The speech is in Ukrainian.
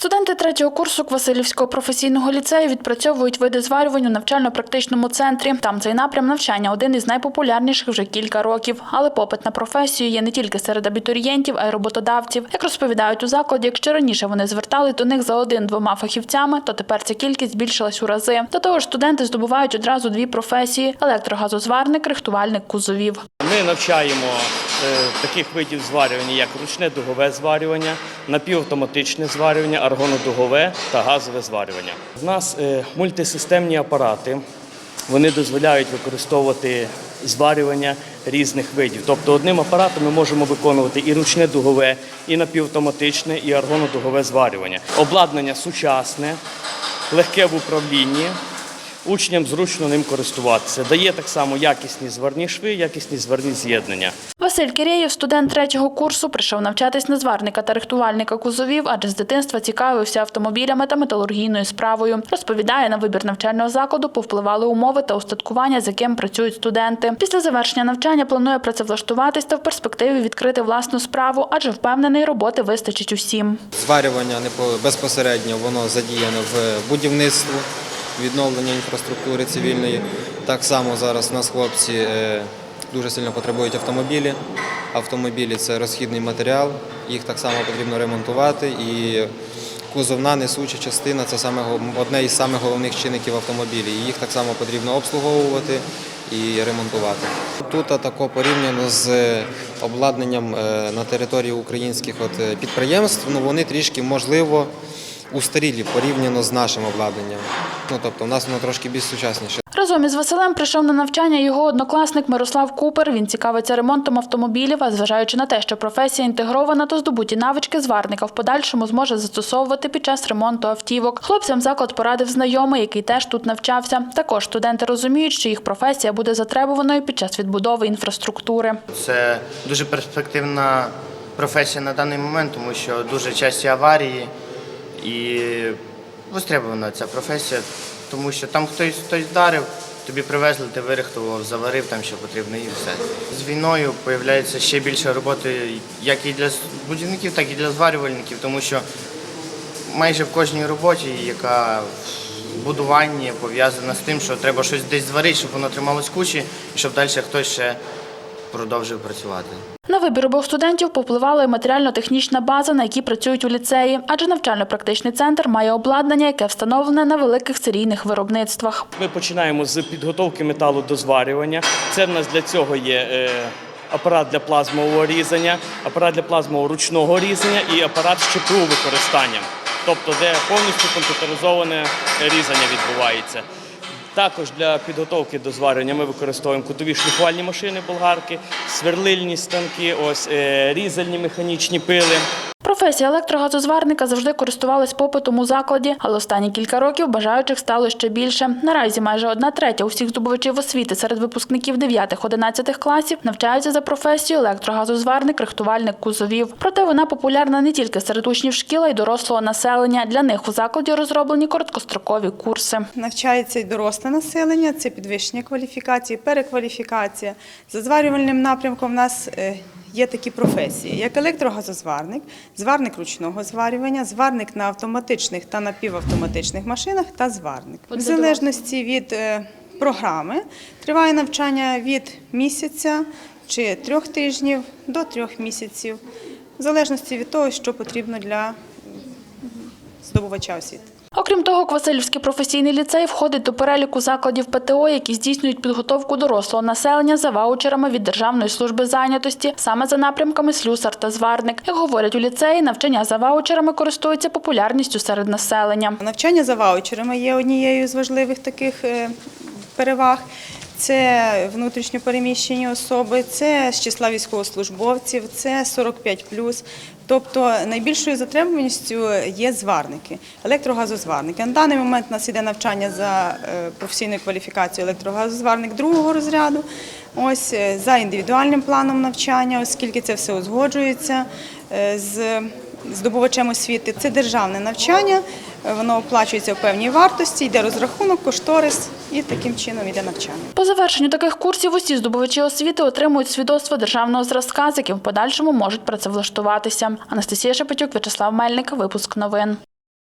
Студенти третього курсу Квасилівського професійного ліцею відпрацьовують види зварювань у навчально-практичному центрі. Там цей напрям навчання один із найпопулярніших вже кілька років. Але попит на професію є не тільки серед абітурієнтів, а й роботодавців. Як розповідають у закладі, якщо раніше вони звертались до них за один-двома фахівцями, то тепер ця кількість збільшилась у рази. До того ж, студенти здобувають одразу дві професії: електрогазозварник, рихтувальник кузовів. Ми навчаємо е, таких видів зварювання, як ручне дугове зварювання, напівавтоматичне зварювання, аргонодугове та газове зварювання. У нас е, мультисистемні апарати. Вони дозволяють використовувати зварювання різних видів. Тобто одним апаратом ми можемо виконувати і ручне дугове, і напівавтоматичне, і аргонодугове зварювання. Обладнання сучасне, легке в управлінні. Учням зручно ним користуватися. Дає так само якісні зварні шви, якісні зварні з'єднання. Василь Кирєєв, студент третього курсу, прийшов навчатись на зварника та рихтувальника кузовів, адже з дитинства цікавився автомобілями та металургійною справою. Розповідає, на вибір навчального закладу повпливали умови та устаткування, з яким працюють студенти. Після завершення навчання планує працевлаштуватись та в перспективі відкрити власну справу, адже впевнений, роботи вистачить усім. Зварювання безпосередньо воно задіяно в будівництві, відновлення інфраструктури цивільної. Так само зараз у нас хлопці е, дуже сильно потребують автомобілі. Автомобілі це розхідний матеріал, їх так само потрібно ремонтувати. І кузовна несуча частина це саме одне із самих головних чинників автомобілі. Їх так само потрібно обслуговувати і ремонтувати. Тут тако порівняно з обладнанням е, на території українських от е, підприємств, ну вони трішки можливо устарілі порівняно з нашим обладнанням. Ну тобто, у нас воно трошки більш сучасніше. Разом із Василем прийшов на навчання його однокласник Мирослав Купер. Він цікавиться ремонтом автомобілів, а зважаючи на те, що професія інтегрована, то здобуті навички зварника в подальшому зможе застосовувати під час ремонту автівок. Хлопцям заклад порадив знайомий, який теж тут навчався. Також студенти розуміють, що їх професія буде затребуваною під час відбудови інфраструктури. Це дуже перспективна професія на даний момент, тому що дуже часті аварії і востребована ця професія, тому що там хтось хтось вдарив, тобі привезли, ти вирихтував, заварив там, що потрібно, і все. З війною з'являється ще більше роботи як і для будівників, так і для зварювальників, тому що майже в кожній роботі, яка в будуванні пов'язана з тим, що треба щось десь зварити, щоб воно трималось кучі, і щоб далі хтось ще продовжив працювати. На вибір обох студентів повпливала і матеріально-технічна база, на якій працюють у ліцеї, адже навчально-практичний центр має обладнання, яке встановлене на великих серійних виробництвах. Ми починаємо з підготовки металу до зварювання. Це в нас для цього є е, апарат для плазмового різання, апарат для плазмового ручного різання і апарат з ЧПУ використанням, тобто де повністю комп'ютеризоване різання відбувається. Також для підготовки до зварення ми використовуємо кутові шліфувальні машини болгарки, сверлильні станки, ось е, різальні механічні пили. Професія електрогазозварника завжди користувалась попитом у закладі, але останні кілька років бажаючих стало ще більше. Наразі майже одна третя усіх здобувачів освіти серед випускників 9-11 класів навчаються за професією електрогазозварник, рихтувальник кузовів. Проте вона популярна не тільки серед учнів шкіл, а й дорослого населення. Для них у закладі розроблені короткострокові курси. Навчається і доросле населення, це підвищення кваліфікації, перекваліфікація. За зварювальним напрямком в нас е, є такі професії, як електрогазозварник, зварник ручного зварювання, зварник на автоматичних та напівавтоматичних машинах та зварник. В залежності від е, програми триває навчання від місяця чи трьох тижнів до трьох місяців, в залежності від того, що потрібно для здобувача освіти. Окрім того, Квасилівський професійний ліцей входить до переліку закладів ПТО, які здійснюють підготовку дорослого населення за ваучерами від Державної служби зайнятості, саме за напрямками слюсар та зварник. Як говорять у ліцеї, навчання за ваучерами користується популярністю серед населення. Навчання за ваучерами є однією з важливих таких е, переваг. Це внутрішньо переміщені особи, це з числа військовослужбовців, це 45+. Тобто найбільшою затребуваністю є зварники, електрогазозварники. На даний момент у нас іде навчання за е, професійною кваліфікацією електрогазозварник другого розряду. Ось е, за індивідуальним планом навчання, оскільки це все узгоджується е, з здобувачем освіти. Це державне навчання, воно оплачується в певній вартості, йде розрахунок, кошторис і таким чином йде навчання. По завершенню таких курсів усі здобувачі освіти отримують свідоцтво державного зразка, з яким в подальшому можуть працевлаштуватися. Анастасія Шепетюк, В'ячеслав Мельник, випуск новин.